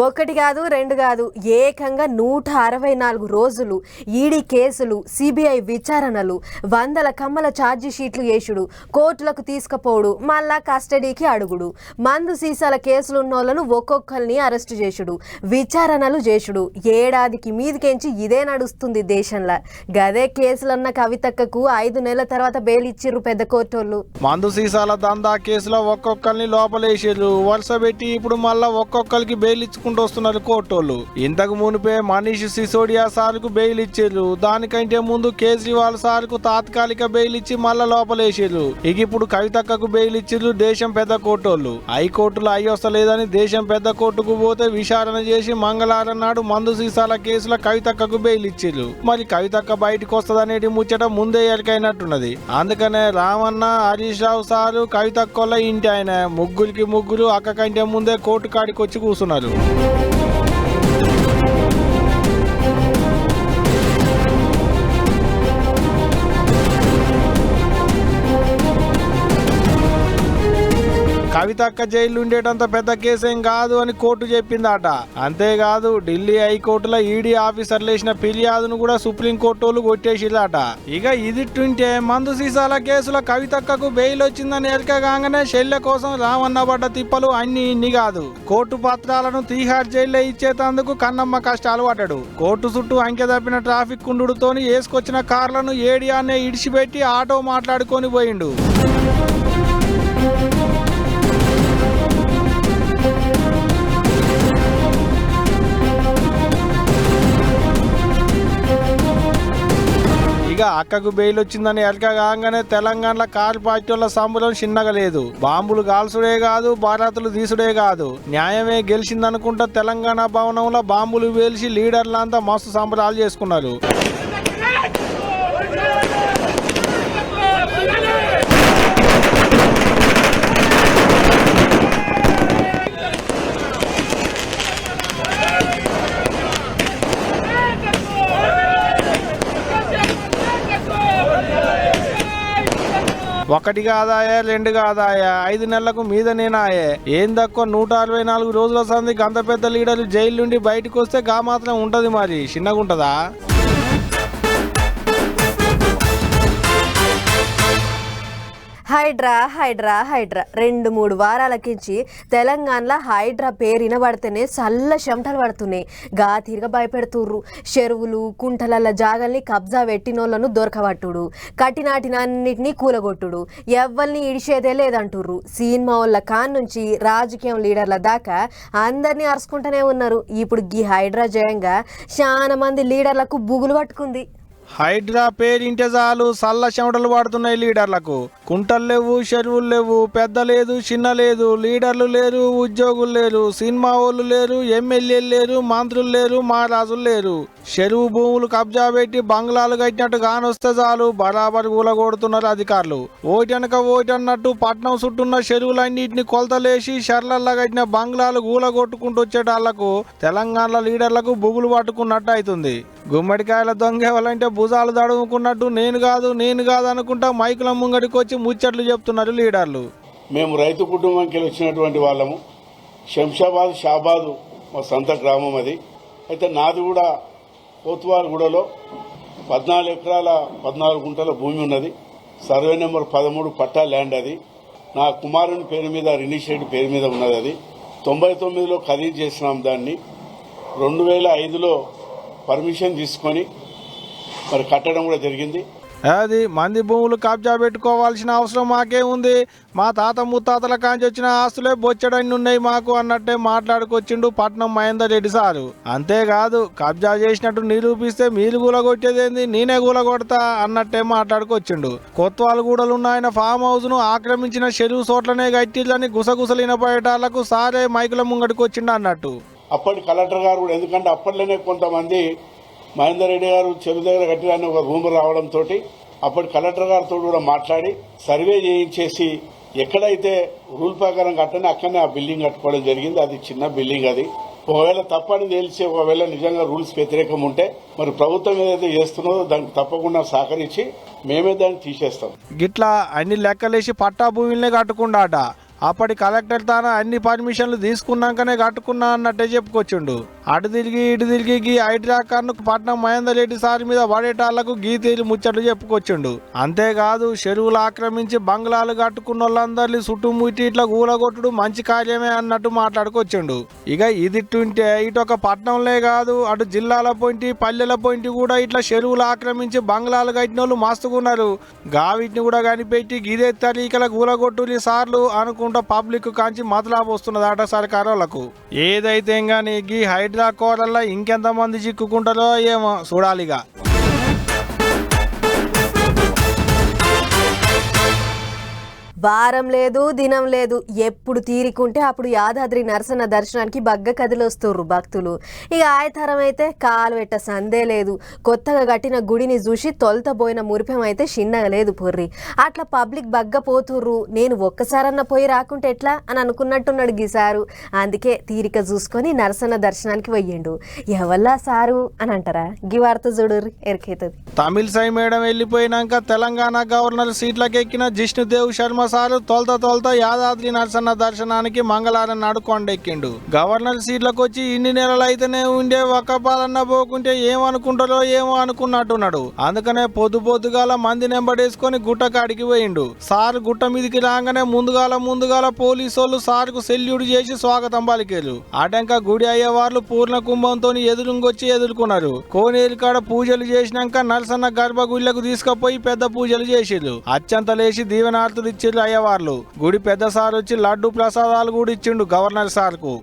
ఒకటి కాదు రెండు కాదు ఏకంగా నూట అరవై నాలుగు రోజులు ఈడీ కేసులు సిబిఐ విచారణలు వందల కమ్మల ఛార్జీ షీట్లు వేసుడు కోర్టులకు తీసుకుపోడు మళ్ళా కస్టడీకి అడుగుడు. మందు సీసాల కేసులు ఉన్నోళ్ళను ఒక్కొక్కరిని అరెస్టు చేసుడు విచారణలు చేసుడు ఏడాదికి మీదికెంచి ఇదే నడుస్తుంది దేశంలో. గదే కేసులన్న కవితక్కకు ఐదు నెలల తర్వాత బెయిల్ ఇచ్చిర్రు పెద్ద కోర్టోళ్ళు. మందు సీసాల దందా కేసులో ఒక్కొక్కరిని లోపలేసారు. వరుస పెట్టి ఇప్పుడు మళ్ళా ఒక్కొక్కరికి బెయిల్ ఇచ్చుకుంటూ వస్తున్నారు కోర్టు ఇంతకు మునిపే మనీష్ సిసోడియా సార్కు బెయిల్ ఇచ్చారు దానికంటే ముందు కేజ్రీవాల్ సార్కు తాత్కాలిక బెయిల్ ఇచ్చి మళ్ళా లోపలేసారు ఇక ఇప్పుడు కవితక్కకు బెయిల్ ఇచ్చిర్రు దేశం పెద్ద కోర్టోళ్ళు హైకోర్టులో అయ్యొస్తలేదని దేశం పెద్ద కోర్టుకు పోతే విచారణ చేసి మంగళవారం నాడు మందు సీసాల కేసులో కవితక్కకు బెయిల్ ఇచ్చిర్రు మరి కవితక్క బయటకు వస్తుందనేటి ముచ్చట ముందే ఎరికైనట్టున్నది అందుకనే రామన్న హరీష్ రావు సారు కవితక్కోళ్ళ ఇంటి ఆయన. ముగ్గురికి ముగ్గురు అక్క కంటే ముందే కోర్టు కాడికి వచ్చి కూర్చున్నారు Thank you. కవితక్క జైలు ఉండేటంత పెద్ద కేసేం కాదు అని కోర్టు చెప్పిందట. అంతేకాదు ఢిల్లీ హైకోర్టులో ఈడీ ఆఫీసర్లు వేసిన ఫిర్యాదును కూడా సుప్రీం కోర్టు వాళ్ళు కొట్టేసిరట ఇక ఇదిట్టుంటే మందు సీసాల కేసులో కవితక్కకు బెయిల్ వచ్చిందని ఎరక కాగానే శల్య కోసం రామన్నబడ్డ తిప్పలు అన్ని ఇన్ని కాదు. కోర్టు పత్రాలను తీహార్ జైల్లో ఇచ్చేటందుకు కన్నమ్మ కష్టాలు పడ్డాడు. కోర్టు చుట్టూ అంకె తప్పిన ట్రాఫిక్ కుండుతోని వేసుకొచ్చిన కార్లను ఏడియానే ఇడిచిపెట్టి ఆటో మాట్లాడుకొని పోయిండు. ఇక అక్కకు బెయిల్ వచ్చిందని ఎరక కాగానే తెలంగాణలో కార్ పార్టీ వాళ్ళ సంబరం చిన్నగా లేదు. బాంబులు కాల్చుడే కాదు బారాతులు తీసుడే కాదు. న్యాయమే గెలిచిందనుకుంటా తెలంగాణ భవనంలో బాంబులు వేల్చి లీడర్లంతా మస్తు సంబరాలు చేసుకున్నారు. ఒకటి కాదాయే రెండు కాదాయే ఐదు నెలలకు మీద నేనాయే ఏం తక్కువ? నూట అరవై నాలుగు రోజుల సంది గంత పెద్ద లీడర్లు జైలు నుండి బయటకు వస్తే గా మాత్రం ఉంటది మరి. చిన్నగుంటదా? హైడ్రా హైడ్రా హైడ్రా. రెండు మూడు వారాలకించి తెలంగాణలో హైడ్రా పేరు వినబడితేనే చల్ల చెమటలు పడుతున్నాయి. గా తిరగ భయపెడుతుర్రు. చెరువులు కుంటలల్ల జాగల్ని కబ్జా పెట్టినోళ్ళను దొరకబట్టుడు. కట్టినాటినన్నిటినీ కూలగొట్టుడు. ఎవరిని ఇడిచేదే లేదంటుర్రు. సినిమా వాళ్ళ కాన్ నుంచి రాజకీయం లీడర్ల దాకా అందరినీ అరుచుకుంటూనే ఉన్నారు. ఇప్పుడు గీ హైడ్రా జయంగా చాలా మంది లీడర్లకు బుగులు పట్టుకుంది. హైడ్రా పేరింటే చాలు సల్ల చెమటలు పడుతున్నాయి లీడర్లకు. కుంటలు లేవు చెరువులు లేవు పెద్ద లేదు చిన్న లేదు లీడర్లు లేరు ఉద్యోగులు లేరు సినిమా వాళ్ళు లేరు ఎమ్మెల్యేలు లేరు మంత్రులు లేరు మహారాజులు లేరు. చెరువు భూములు కబ్జా పెట్టి బంగ్లాలు కట్టినట్టు కానొస్తే చాలు బరాబర్ కూలగొడుతున్నారు అధికారులు. ఓటెనక ఓటన్నట్టు పట్నం చుట్టున్న చెరువులన్నింటిని కొలతలేసి షర్లల్లా కట్టిన బంగ్లాలు కూలగొట్టుకుంటూ వచ్చేటాళ్ళకు తెలంగాణ లీడర్లకు బుగులు పట్టుకున్నట్టు అవుతుంది. గుమ్మడికాయల దొంగ ఎవరంటే భుజాలు దడుముకున్నట్టు నేను కాదు నేను కాదు అనుకుంటా మైకుల ముంగడికి వచ్చి ముచ్చట్లు చెప్తున్నారు లీడర్లు. మేము రైతు కుటుంబంకి వచ్చినటువంటి వాళ్ళము. శంషాబాద్ షాబాదు మా సొంత గ్రామం అది. అయితే నాది కూడా కోత్వాలగూడలో పద్నాలుగు ఎకరాల పద్నాలుగు గుంటల భూమి ఉన్నది. సర్వే నెంబర్ పదమూడు పట్టా ల్యాండ్ అది. నా కుమారుని పేరు మీద రినిషియేట్ పేరు మీద ఉన్నది అది. తొంభై తొమ్మిదిలో ఖరీదు చేసినాం దాన్ని. రెండు వేల ఐదులో పర్మిషన్ తీసుకొని మరి కట్టడం కూడా జరిగింది. అది మంది భూములు కబ్జా పెట్టుకోవాల్సిన అవసరం మాకే ఉంది. మా తాత ముత్తాతల కాంచి వచ్చిన ఆస్తులే బొచ్చడన్ని ఉన్నాయి మాకు అన్నట్టే మాట్లాడుకొచ్చిండు పట్నం మహేందర్ రెడ్డి సారు. అంతేకాదు కబ్జా చేసినట్టు నిరూపిస్తే మీరు కూలగొట్టేదేంది నేనే కూలగొడతా అన్నట్టే మాట్లాడుకొచ్చిండు. కొత్వాలగూడలు ఉన్న ఆయన ఫామ్ హౌస్ను ఆక్రమించిన చెరువు చోట్లనే కట్టిల్లని గుసగుసలు ఇనపడేటాళ్ళకు సారే మైకుల ముంగడికి వచ్చిండు అన్నట్టు. అప్పటి కలెక్టర్ గారు కూడా ఎందుకంటే అప్పట్లోనే కొంతమంది మహేందర్ రెడ్డి గారు చెరువు దగ్గర కట్టిన ఒక రూమ్ రావడంతో అప్పటి కలెక్టర్ గారితో కూడా మాట్లాడి సర్వే చేయించేసి ఎక్కడైతే రూల్ ప్రకారం కట్టని అక్కడనే ఆ బిల్డింగ్ కట్టుకోవడం జరిగింది. అది చిన్న బిల్డింగ్ అది. ఒకవేళ తప్పని తెలిసి ఒకవేళ నిజంగా రూల్స్ వ్యతిరేకం ఉంటే మరి ప్రభుత్వం ఏదైతే చేస్తున్నదో దానికి తప్పకుండా సహకరించి మేమే దాన్ని తీసేస్తాం. గిట్లా అన్ని లెక్కలేసి పట్టా భూమిలనే కట్టుకుండాట. అప్పటి కలెక్టర్ తాను అన్ని పర్మిషన్లు తీసుకున్నాకనే కట్టుకున్నా అన్నట్టే చెప్పుకొచ్చిండు. అటు తిరిగి ఇటు తిరిగి గీ హైడ్రా పట్నం మహేందర్ రెడ్డి సార్ మీద పడేటాళ్ళకు గీతీలు ముచ్చట్లు చెప్పుకొచ్చిండు. అంతేకాదు చెరువులు ఆక్రమించి బంగ్లాలు కట్టుకున్న వాళ్ళందరినీ చుట్టుముట్టి ఇట్లా గూలగొట్టుడు మంచి కార్యమే అన్నట్టు మాట్లాడుకొచ్చిండు. ఇక ఇదిట్టుంటే ఇటు ఒక పట్నంలే కాదు అటు జిల్లాల పోయింటి పల్లెల పోయింటి కూడా ఇట్లా చెరువులు ఆక్రమించి బంగ్లాలు కట్టిన వాళ్ళు మస్తుకున్నారు గావిటిని కూడా కనిపెట్టి గిదే తరీకల గూలగొట్టులి సార్లు అనుకుంటా పబ్లిక్ కాంచి మాత్రపు వస్తున్నది ఆట సర్కారోళ్ళకు ఏదైతే గానీ గీ హైడ్రా ఇంకెంత ఇంకెంతమంది చిక్కుకుంటారో ఏమో చూడాలిగా. వారం లేదు దినం లేదు ఎప్పుడు తీరికుంటే అప్పుడు యాదాద్రి నరసన దర్శనానికి బగ్గ కదిలొస్తుర్రు భక్తులు. ఇక ఆయతరం అయితే కాలు పెట్ట సందే లేదు. కొత్తగా కట్టిన గుడిని చూసి తొలత పోయిన మురిపం అయితే చిన్నగా లేదు పొర్రి. అట్లా పబ్లిక్ బగ్గ పోతుర్రు. నేను ఒక్కసారన్న పోయి రాకుంటే ఎట్లా? అని అనుకున్నట్టున్నాడు గీసారు అందుకే తీరిక చూసుకొని నరసన దర్శనానికి పోయిండు. ఎవల్లా సారు? అని అంటారా? గీ వార్త చూడుర్రి ఎరికైతుంది. తమిళ సై మేడం వెళ్ళిపోయినాక తెలంగాణ గవర్నర్ సీట్లకెక్కిన జిష్ణుదేవ్ శర్మ సారు తొలత తొలత యాదాద్రి నరసన్న దర్శనానికి మంగళవారం నాడు కొండెక్కిండు. గవర్నర్ సీట్లకు వచ్చి ఇన్ని నెలలు అయితేనే ఉండే ఒక్క పాలన్న పోకుంటే ఏమనుకుంటారో ఏమో అనుకున్నట్టున్నాడు. అందుకనే పొద్దు పొద్దుగాల మంది నెంబడేసుకొని గుట్ట కాడికి పోయిండు. సార్ గుట్ట మీదికి రాగానే ముందుగాల ముందుగాల పోలీసు వాళ్ళు సార్కు సెల్యూట్ చేసి స్వాగతం పలికేరు. ఆటంక గుడి అయ్యేవార్లు పూర్ణ కుంభంతో ఎదురుంగొచ్చి ఎదుర్కొన్నారు. కోనేరు కాడ పూజలు చేసినాక నరసన్న గర్భగుడిలకు తీసుకుపోయి పెద్ద పూజలు చేసిర్రు. అత్యంత లేచి దీవెనార్తులు ఇచ్చిర్రు అయ్యవార్లు గుడి పెద్ద సార్ వచ్చి లడ్డు ప్రసాదాలు కూడా ఇచ్చిండు గవర్నర్ సార్కు.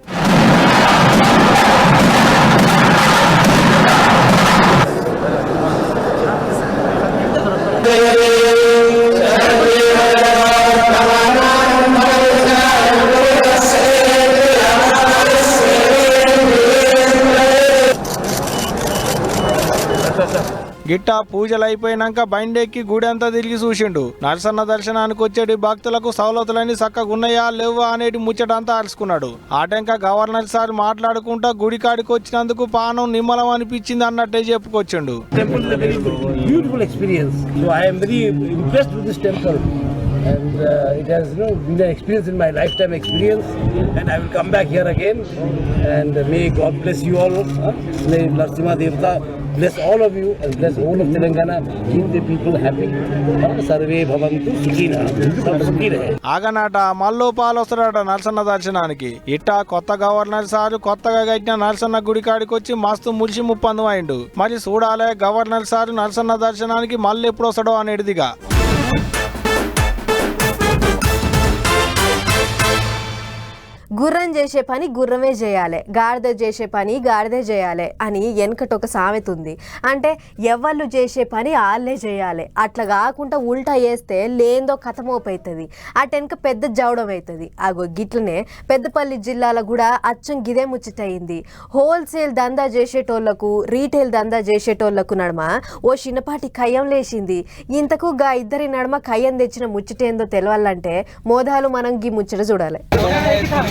గిట్టా గిట్ట పూజలైపోయినాక బైండేకి గుడి అంతా తిరిగి చూసిండు. నరసన్న దర్శనానికి వచ్చేటి భక్తులకు సౌలతులని చక్కగున్నాయా లేవా అనేది ముచ్చటంతా అరుచుకున్నాడు ఆటంక గవర్నర్ సార్ మాట్లాడుకుంటా గుడి కాడికి వచ్చినందుకు పానం నిమ్మలం అనిపించింది అన్నట్టే చెప్పుకొచ్చిండు. Bless all of you and bless all of Telangana. Keep the people happy. Uh, Sarve bhavantu sukhina. Sukhi rahe. ఆగనాట మల్లో పాలొస్తాడట నరసన్న దర్శనానికి ఇట్టా కొత్త గవర్నర్ సారు కొత్తగా కట్టిన నరసన్న గుడి కాడికి వచ్చి మస్తు ముడిసి ముప్పందు అయిండు మరి చూడాలే గవర్నర్ సారు నరసన్న దర్శనానికి మళ్ళీ ఎప్పుడు వస్తాడో అనేటిదిగా గుర్రం చేసే పని గుర్రమే చేయాలి. గాడిద చేసే పని గాడిదే చేయాలి అని వెనకట ఒక సామెత ఉంది. అంటే ఎవళ్ళు చేసే పని వాళ్ళే చేయాలి. అట్లా కాకుండా ఉల్టా వేస్తే లేందో కథమోపవుతుంది అటు వెనక పెద్ద జవడం అవుతుంది అగో గిట్లనే పెద్దపల్లి జిల్లాలో కూడా అచ్చం గిదే ముచ్చటయింది. హోల్సేల్ దందా చేసేటోళ్ళకు రీటైల్ దందా చేసేటోళ్ళకు నడమ ఓ చిన్నపాటి కయ్యం లేచింది. ఇంతకు గా ఇద్దరి నడమ కయ్యం తెచ్చిన ముచ్చటేందో తెలవాలంటే మోదాలు మనం గీ ముచ్చట చూడాలి.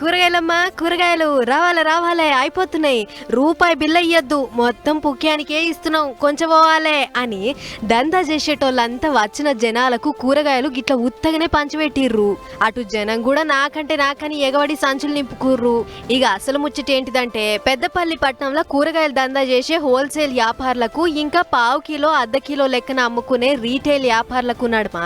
కూరగాయలమ్మా కూరగాయలు. రావాలి రావాలే అయిపోతున్నాయి. రూపాయి బిల్ల ఇయ్యద్దు మొత్తం పుక్యానికే ఇస్తున్నాం. కొంచెం పోవాలే అని దందా చేసేటోళ్ళంతా వచ్చిన జనాలకు కూరగాయలు గిట్ల ఉత్తగానే పంచిపెట్టిర్రు. అటు జనం కూడా నాకంటే నాకని ఎగబడి సంచులు నింపుకుర్రు. ఇక అసలు ముచ్చట ఏంటిదంటే పెద్దపల్లి పట్టణంలో కూరగాయలు దందా చేసే హోల్సేల్ వ్యాపారులకు ఇంకా పావు కిలో అర్ధ కిలో లెక్కన అమ్ముకునే రీటైల్ వ్యాపారులకు నడుమ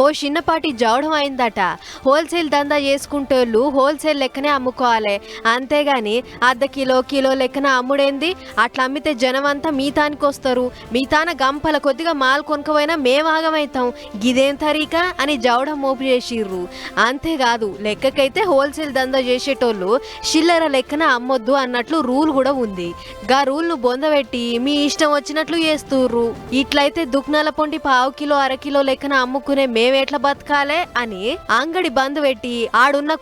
ఓ చిన్నపాటి జవడం అయిందట. హోల్సేల్ దందా చేసుకుంటోళ్ళు హోల్సేల్ లెక్కనే అమ్ముకోవాలి. అంతేగాని అర్ధ కిలో కిలో లెక్కన అమ్ముడేంది? అట్లా అమ్మితే జనం అంతా మీతానికి వస్తారు మీతాన గంపల కొద్దిగా మాల్ కొనుకపోయినా మేము ఆగమవుతాం గిదేం తరీకా అని జవడం మోపు చేసిర్రు. అంతేకాదు లెక్కకైతే హోల్సేల్ దందా చేసేటోళ్ళు చిల్లర లెక్కన అమ్మొద్దు అన్నట్లు రూల్ కూడా ఉంది. గా రూల్ను బొందబెట్టి మీ ఇష్టం వచ్చినట్లు చేస్తుర్రు. ఇట్లయితే దుక్నాల పొండి పావు కిలో అరకిలో లెక్కన అమ్ముకునే మేమెట్లా బతకాలే అని అంగడి బంద్ పెట్టి ఆడున్న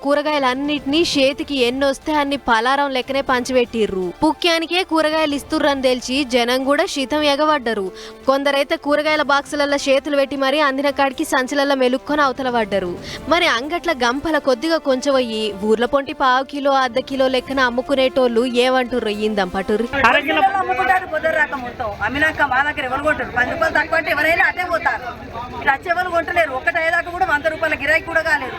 కూరగాయలన్నిటినీ కూరగాయల్ని చేతికి ఎన్నొస్తే అన్ని పలారం లెక్కనే పంచిపెట్టిర్రు. పుక్యానికే కూరగాయలు ఇస్తుర్రని తెలిసి జనం కూడా శీతం ఎగబడ్డరు. కొందరైతే కూరగాయల బాక్సులలో చేతులు పెట్టి మరీ అందిన కాడికి సంచులలో మెలుక్కొని అవతల పడ్డరు. మరి అంగట్ల గంపల కొద్దిగా కొంచెం అయ్యి ఊర్ల పొంటి పావు కిలో అర్ధ కిలో లెక్కన అమ్ముకునేటోళ్ళు ఏమంటుర్రు రాక మొత్తం. అమ్మినాక మా దగ్గర ఎవరు కొంటారు? పది రూపాయలు తక్కువ అంటే ఎవరైనా అటే పోతారు. ఇట్లా కొంటలేరు. ఒకటి అయ్యేదాకా కూడా వంద రూపాయల గిరాకీ కూడా కాలేదు.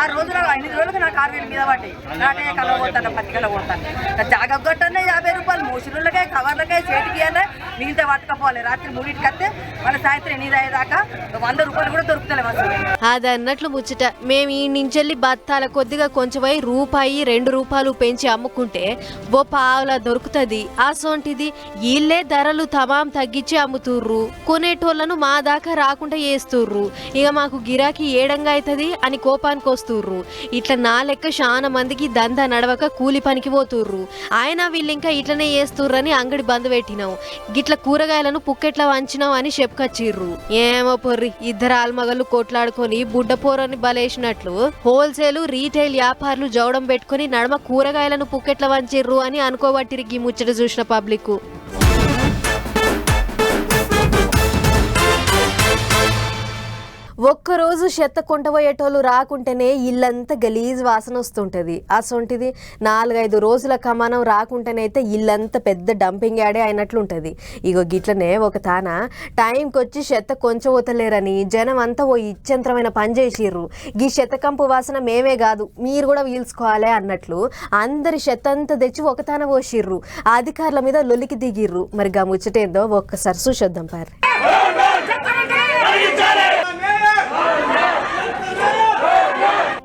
ఆ రోజున ఎనిమిది రోజులకు నాకు ఆరు వేలు మీద పడ్డాయి. నాకే కలవ పోతాను పత్తి కలవ పోతాను జాగ యాభై రూపాయలు మూసిళ్ళకే కవర్లకే చేతికి అనే మిగిలితే పట్టుకపోవాలి. రాత్రి మూడింటికి వస్తే మన సాయంత్రం ఎనిమిది అయ్యేదాకా వంద రూపాయలు కూడా దొరుకుతలేవు అది అదన్నట్లు ముచ్చట. మేము ఈ నుంచెల్లి బత్తాల కొద్దిగా కొంచెమై రూపాయి రెండు రూపాయలు పెంచి అమ్ముకుంటే ఓ పావులా దొరుకుతుంది. అసోంటిది వీళ్ళే ధరలు తమాం తగ్గించి అమ్ముతుర్రు. కొనేటోళ్ళను మా దాకా రాకుండా చేస్తుర్రు ఇక మాకు గిరాకీ ఏడంగా అవుతుంది అని కోపానికి వస్తుంది వస్తుర్రు ఇట్లా నా లెక్క చాలా మందికి దందా నడవక కూలి పనికి పోతుర్రు. ఆయన వీళ్ళు ఇంకా ఇట్లనే చేస్తుర్రని అంగడి బంద్ పెట్టినాం గిట్ల కూరగాయలను పుక్కెట్ల వంచినాం అని చెప్పుకొచ్చిర్రు. ఏమో పొర్రి ఇద్దరు ఆల్మగలు కొట్లాడుకొని బుడ్డ పోరని బలేసినట్లు హోల్సేల్ రీటైల్ వ్యాపారులు జవడం పెట్టుకొని నడమ కూరగాయలను పుక్కెట్ల వంచిర్రు అని అనుకోబట్టిరిగి ఈ ముచ్చట చూసిన పబ్లిక్ ఒక్కరోజు చెత్త కొంటపోయేటోళ్ళు రాకుంటేనే ఇల్లంతా గలీజ్ వాసన వస్తుంటుంది. అసొంటిది నాలుగైదు రోజుల కమానం రాకుంటేనైతే ఇల్లంతా పెద్ద డంపింగ్ యాడే అయినట్లుంటుంది. ఇగో గిట్లనే ఒక తాన టైంకి వచ్చి చెత్త కొంచెం జనం అంతా ఓ ఇచ్చంత్రమైన పని చేసిర్రు. ఈ చెత్త కంపు వాసన మేమే కాదు మీరు కూడా పీల్చుకోవాలి అన్నట్లు అందరి చెత్త అంతా తెచ్చి ఒక తాన పోసిర్రు. అధికారుల మీద లొలికి దిగిర్రు. మరి గా ముచ్చటేందో ఒక్కసారి చూసొద్దాం పారు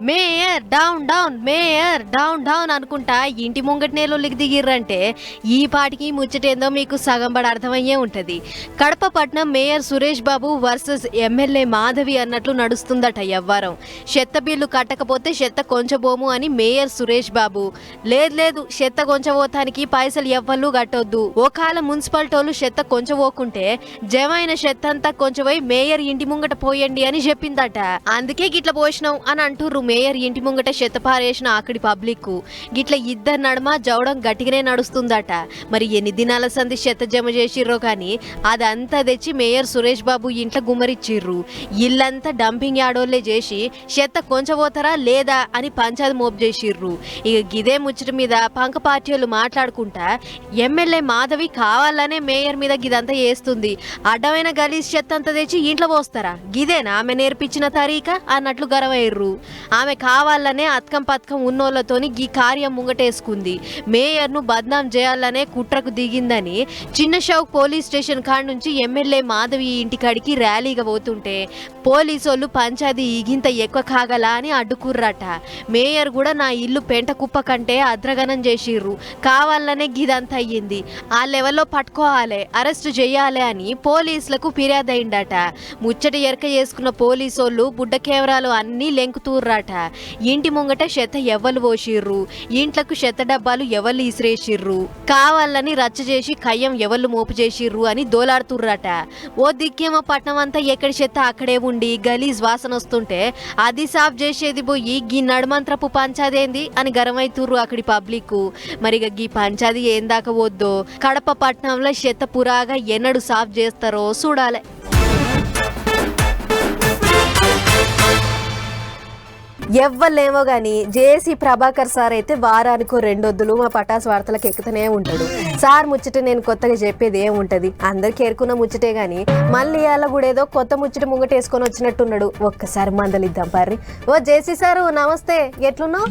mayor down down mayor down down అనుకుంటా ఇంటి ముంగటినే లొల్లికి దిగిర్రంటే ఈ పాటికి ముచ్చటేందో మీకు సగం పడి అర్థమయ్యే ఉంటుంది. కడప పట్నం mayor Suresh Babu versus MLA Madhavi అన్నట్లు నడుస్తుందట ఎవ్వరం చెత్త బిల్లు కట్టకపోతే చెత్త కొంచబోము అని మేయర్ సురేష్ బాబు. లేదు లేదు చెత్త కొంచబోతానికి పైసలు ఎవ్వళ్ళు కట్టొద్దు. ఒకవేళ మున్సిపాలిటోళ్ళు చెత్త కొంచబోకుంటే జమైన చెత్త అంతా కొంచెం పోయి మేయర్ ఇంటి ముంగట పోయండి అని చెప్పిందట. అందుకే గిట్ల పోసినాం అని అంటుర్రు మేయర్ ఇంటి ముంగట చెత్త పారేసిన అక్కడి పబ్లిక్ గిట్ల ఇద్దరు నడమ జవడం గట్టిగానే నడుస్తుందట. మరి ఎన్ని దినాల సంది చెత్త జమ చేసిర్రో కానీ అదంతా తెచ్చి మేయర్ సురేష్ బాబు ఇంట్లో గుమ్మరిచ్చిర్రు. ఇల్లంతా డంపింగ్ యాడోళ్ళే చేసి చెత్త కొంచెం పోతారా లేదా అని పంచాది మోపు చేసిర్రు. ఇక గిదే ముచ్చట మీద పంక పార్టీలు మాట్లాడుకుంటా ఎమ్మెల్యే మాధవి కావాలనే మేయర్ మీద గిదంతా చేస్తుంది అడ్డమైన గలీజ్ చెత్త అంతా తెచ్చి ఇంట్లో పోస్తారా? గిదేనా? ఆమె నేర్పించిన తారీఖ? అన్నట్లు గరవయ్యర్రు ఆమె కావాలనే అత్కం పథకం ఉన్నోళ్ళతోని గీ కార్యం ముంగటేసుకుంది. మేయర్ను బద్నాం చేయాలనే కుట్రకు దిగిందని చిన్న షౌక్ పోలీస్ స్టేషన్ కాడ నుంచి ఎమ్మెల్యే మాధవి ఇంటికాడికి ర్యాలీగా పోతుంటే పోలీసోళ్ళు పంచాయతీ ఇగింత ఎక్కువ కాగలా అని అడ్డుకుర్రట. మేయర్ కూడా నా ఇల్లు పెంట కుప్ప కంటే అద్రగనం చేసిర్రు. కావాలనే గిదంతా అయ్యింది. ఆ లెవెల్లో పట్టుకోవాలి అరెస్ట్ చేయాలి అని పోలీసులకు ఫిర్యాదు అయిందట ముచ్చట ఎరక చేసుకున్న పోలీసోళ్ళు బుడ్డ కెమెరాలు అన్నీ లెంకుతూర్రట. ఇంటి ముంగట చెత్త ఎవ్వలు పోసిర్రు? ఇంట్లకు చెత్త డబ్బాలు ఎవరు ఇసిరేసిర్రు? కావాలని రచ్చ చేసి కయ్యం ఎవళ్ళు మోపు చేసిర్రు అని దోలాడుతుర్రట. ఓ దిక్కేమో పట్నం అంతా ఎక్కడి చెత్త అక్కడే ఉండి గలీజ్ వాసన వస్తుంటే అది సాఫ్ చేసేది పోయి గీ నడుమంత్రపు పంచాదేంది అని గరమైతుర్రు అక్కడి పబ్లిక్ మరిగ గీ పంచాది ఏందాక వద్దో? కడప పట్నంలో చెత్త పురాగా ఎన్నడు సాఫ్ చేస్తారో చూడాలి. ఎవ్వలేమో గాని జేసీ ప్రభాకర్ సార్ అయితే వారానికో రెండొద్దులు మా పటాస్ వార్తలకు ఎక్కుతూనే ఉంటాడు. సార్ ముచ్చట నేను కొత్తగా చెప్పేది ఏం ఉంటది? అందరికి ఎరుకున్న ముచ్చటే గాని మళ్ళీ అలా కూడా ఏదో కొత్త ముచ్చట ముంగట వేసుకొని వచ్చినట్టున్నాడు. ఒక్కసారి మందలిద్దాం పర్రి. ఓ జేసీ సారు నమస్తే. ఎట్లున్నావు?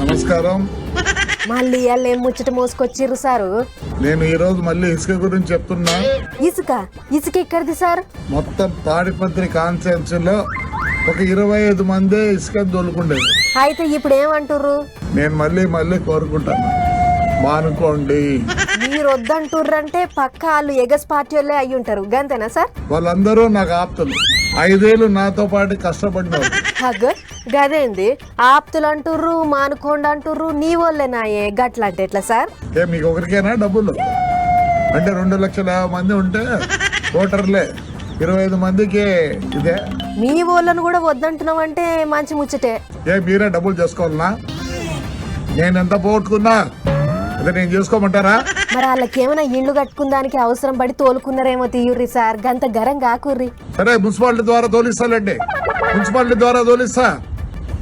నమస్కారం. మళ్ళీ ఇవాళ ఏం ముచ్చట మోసుకొచ్చిర్రు సారు? నేను ఈ రోజు మళ్ళీ ఇసుక గురించి చెప్తున్నా. ఇసుక? ఇసుక ఎక్కడిది సార్? మొత్తం తాడిపత్రి కాన్సెన్స్లో ఒక ఇరవై ఐదు మందే ఇసుక దొలుకుండేది అయితే ఇప్పుడు ఏమంటుర్రు? నేను మళ్ళీ మళ్ళీ కోరుకుంటాను. మానుకోండి. మీరు వద్దంటుర్రంటే పక్క వాళ్ళు ఎగస్ పార్టీ వాళ్ళే అయి ఉంటారు. గంతేనా సార్? వాళ్ళందరూ నాకు ఆప్తులు. ఐదేళ్ళు నాతో పాటు కష్టపడినారు హగ్ గదేంది? ఆప్తులు అంటుర్రు మానుకోండి అంటుర్రు నీ వాళ్ళేనాయే గట్ల అంటే ఎట్లా సార్? ఏ మీకు ఒకరికేనా డబ్బులు? అంటే రెండు లక్షల యాభై మంది ఉంటే ఓటర్లే. ఇరవై ఐదు మందికి ఇదే. మీ వాళ్ళను కూడా వద్దంటున్నావు అంటే మంచి ముచ్చటే. ఏ మీరే డబ్బులు చేసుకోవాలనా? నేను ఎంత పోగొట్టుకున్నా? అదే నేను చేసుకోమంటారా? మరి వాళ్ళకి ఏమైనా ఇండ్లు కట్టుకుందానికి అవసరం పడి తోలుకున్నారేమో తీయుర్రి సార్. గంత గరం కాకుర్రి. సరే మున్సిపాలిటీ ద్వారా తోలిస్తాలండి మున్సిపాలిటీ ద్వారా తోలిస్తా.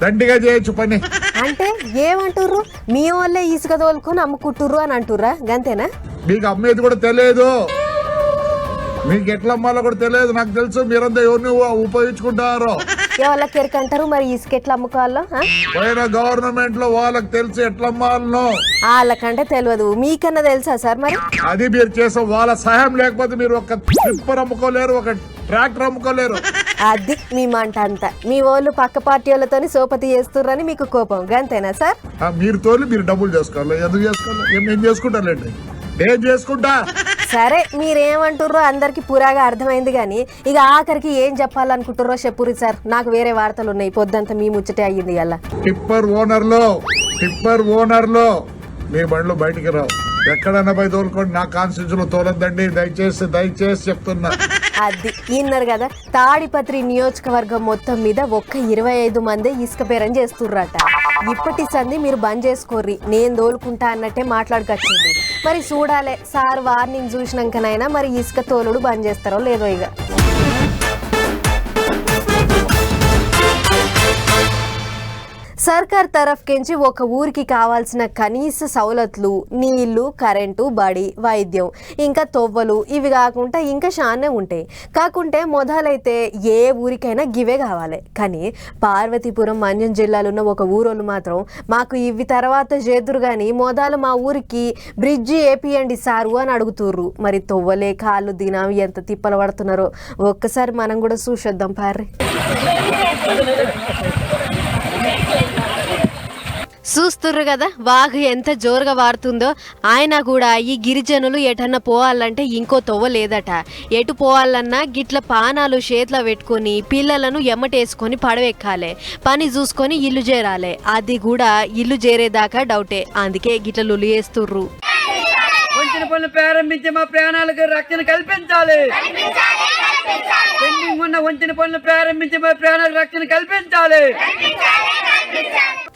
దండిగా చేయొచ్చు పని. అంటే ఏమంటుర్రు? మీ వాళ్ళే ఇసుక తోలుకొని అమ్ముకుంటుర్రు అని అంటుర్రా? గంతేనా? మీకు అమ్మేది కూడా తెలియదు. మీకు ఎట్లా అమ్మాలో కూడా తెలియదు. నాకు తెలుసు మీరంతా ఎవరిని ఉపయోగించుకుంటారో. వాళ్ళకి ఎరకంటారు మరి ఇసుక ఎట్లా అమ్ముకోవాలో ఆ? పోయిన గవర్నమెంట్లో వాళ్ళకి తెలుసు ఎట్లా అమ్మాలనో. వాళ్ళకంటే తెలియదు. మీకన్నా తెలుసా సార్ మరి? అది మీరు చేసే వాళ్ళ సహాయం లేకపోతే మీరు ఒక ట్రిప్పర్ అమ్ముకోలేరు ఒక ట్రాక్టర్ అమ్ముకోలేరు. అది మీ మంట అంతా. మీ వాళ్ళు పక్క పార్టీ వాళ్ళతోని సోపతి చేస్తుర్రని మీకు కోపం. గంతేనా సార్? మీరు తోలి మీరు డబ్బులు చేసుకోవాలి. ఎందుకు చేసుకోవాలి? ఏం నేను చేసుకుంటానండి నేను చేసుకుంటా. సరే మీరేమంటుర్రో అందరికి పురాగా అర్థమైంది కానీ ఇక ఆఖరికి ఏం చెప్పాలనుకుంటుర్రో చెప్పుర్రి సార్. నాకు వేరే వార్తలు ఉన్నాయి పొద్దంతా మీ ముచ్చటే అయ్యింది అలా టిప్పర్ ఓనర్లో టిప్పర్ ఓనర్లో మీ బండ్లు బయటికి రావు. ఎక్కడైనా పోయి తోలుకోండి నా కాన్స్టిట్యూషన్లో తోలొద్దండి. దయచేసి దయచేసి చెప్తున్నా. అది ఇన్నారు కదా తాడిపత్రి నియోజకవర్గం మొత్తం మీద ఒక్క ఇరవై ఐదు మంది ఇసుక పేరం చేస్తుర్రట. ఇప్పటి సంది మీరు బంద్ చేసుకోర్రి. నేను తోలుకుంటా అన్నట్టే మాట్లాడుకొచ్చింది. మరి చూడాలి. సార్ వార్నింగ్ చూసినాకనైనా మరి ఇసుక తోలుడు బంద్ చేస్తారో లేదో ఇక సర్కార్ తరఫ్కించి ఒక ఊరికి కావాల్సిన కనీస సౌలత్లు నీళ్ళు కరెంటు బడి వైద్యం ఇంకా తొవ్వలు ఇవి కాకుండా ఇంకా చానే ఉంటాయి. కాకుంటే మొదలైతే ఏ ఊరికైనా గివే కావాలి. కానీ పార్వతీపురం మన్యం జిల్లాలో ఉన్న ఒక ఊరోళ్ళు మాత్రం మాకు ఇవి తర్వాత చేదురు కానీ మొదలు మా ఊరికి బ్రిడ్జి ఏపీయండి సారు అని అడుగుతుర్రు. మరి తొవ్వలే కాళ్ళు దినం ఎంత తిప్పలు పడుతున్నారో ఒక్కసారి మనం కూడా చూసేద్దాం పార్రి. చూస్తుర్రు కదా వాగు ఎంత జోరుగా వారుతుందో. ఆయన కూడా ఈ గిరిజనులు ఎటన్నా పోవాలంటే ఇంకో తొవ్వ లేదట. ఎటు పోవాలన్నా గిట్ల పానాలు చేతిలో పెట్టుకొని పిల్లలను ఎమ్మటేసుకొని పడవెక్కాలి. పని చూసుకొని ఇల్లు చేరాలి. అది కూడా ఇల్లు చేరేదాకా డౌటే. అందుకే గిట్ల లులు వేస్తుర్రు వంచిన పనులు ప్రారంభించి మా ప్రాణాలకు రక్షణ కల్పించాలి. పెండింగ్ ఉన్న వంచిన పనులు ప్రారంభించి మా ప్రాణాలకు రక్షణ కల్పించాలి.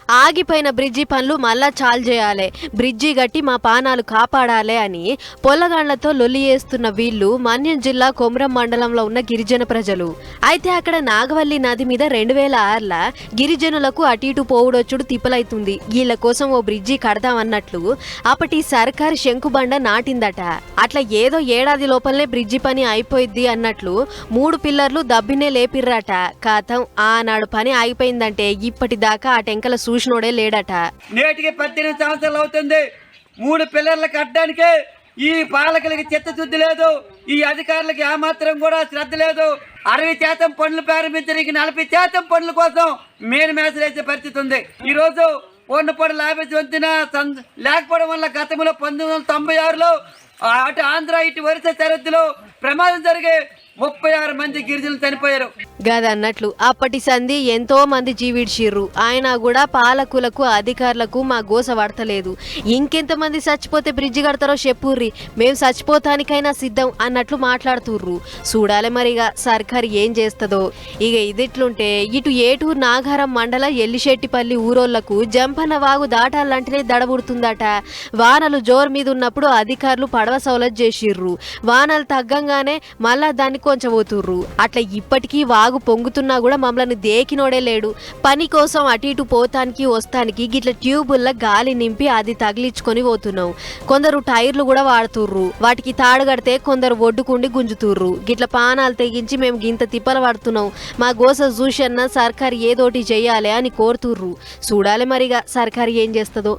ఆగిపోయిన బ్రిడ్జి పనులు మళ్ళా చాలు చేయాలి. బ్రిడ్జి గట్టి మా పానాలు కాపాడాలి అని పొల్లగాండ్లతో లొల్లి చేస్తున్న వీళ్ళు మన్యం జిల్లా కొమరం మండలంలో ఉన్న గిరిజన ప్రజలు. అయితే అక్కడ నాగవల్లి నది మీద రెండు వేల ఆరుల గిరిజనులకు అటు ఇటు పోవుడొచ్చుడు తిప్పలైతుంది. వీళ్ళ కోసం ఓ బ్రిడ్జి కడదామన్నట్లు అప్పటి సర్కారు శంకుబండ నాటిందట. అట్లా ఏదో ఏడాది లోపలనే బ్రిడ్జి పని అయిపోయిద్ది అన్నట్లు మూడు పిల్లర్లు దబ్బినే లేపిర్రట. కాతం ఆనాడు పని ఆగిపోయిందంటే ఇప్పటిదాకా ఆ టెంకల చూసినోడే లేడట. నేటికి పద్దెనిమిది సంవత్సరాలు అవుతుంది. మూడు పిల్లర్లు కట్టడానికి ఈ పాలకులకి చిత్తశుద్ధి లేదు. ఈ అధికారులకి ఏమాత్రం కూడా శ్రద్ధ లేదు. అరవై శాతం పనులు ప్రారంభించడానికి నలభై శాతం పనుల కోసం మేలు మేసలేసే పరిస్థితి ఉంది. ఈ రోజు పూర్ణపడి లాభేసి వంతిన సం- లేకపోవడం వల్ల గతంలో పంతొమ్మిది వందల తొంభై ఆరులో అటు ఆంధ్ర ఇటు వరుస సరిహద్దులో ప్రమాదం జరిగి ముప్పై ఆరు మంది గిరిజనులు చనిపోయారు. గదన్నట్లు అప్పటి సంధి ఎంతో మంది జీవిడ్చిర్రు ఆయన కూడా పాలకులకు అధికారులకు మా గోస పడతలేదు. ఇంకెంతమంది చచ్చిపోతే బ్రిడ్జి కడతారో చెప్పుర్రి. మేము చచ్చిపోతానికైనా సిద్ధం అన్నట్లు మాట్లాడుతుర్రు. చూడాలి మరిగా సర్కారు ఏం చేస్తుందో. ఇక ఇదిట్లుంటే ఇటు ఏటూరు నాగారం మండల ఎల్లిశెట్టిపల్లి ఊరోళ్ళకు జంపన్న వాగు దాటాలంటేనే దడబుడుతుందట. వానలు జోరు మీద ఉన్నప్పుడు అధికారులు పడవ సౌలత్ చేసిర్రు. వానలు తగ్గంగానే మళ్ళా దాన్ని కొంచెం పోతుర్రు అట్లా ఇప్పటికీ వాగు పొంగుతున్నా కూడా మమ్మల్ని దేకినోడే లేడు. పని కోసం అటు ఇటు పోతానికి వస్తానికి గిట్ల ట్యూబుల్ల గాలి నింపి అది తగిలించుకొని పోతున్నాం. కొందరు టైర్లు కూడా వాడుతుర్రు. వాటికి తాడు కడితే కొందరు ఒడ్డుకుండి గుంజుతుర్రు. గిట్ల పానాలు తెగించి మేము గింత తిప్పలు పడుతున్నాం. మా గోస చూసన్న సర్కారు ఏదోటి చెయ్యాలి అని కోరుతుర్రు. చూడాలి మరిగా సర్కారు ఏం చేస్తుందో.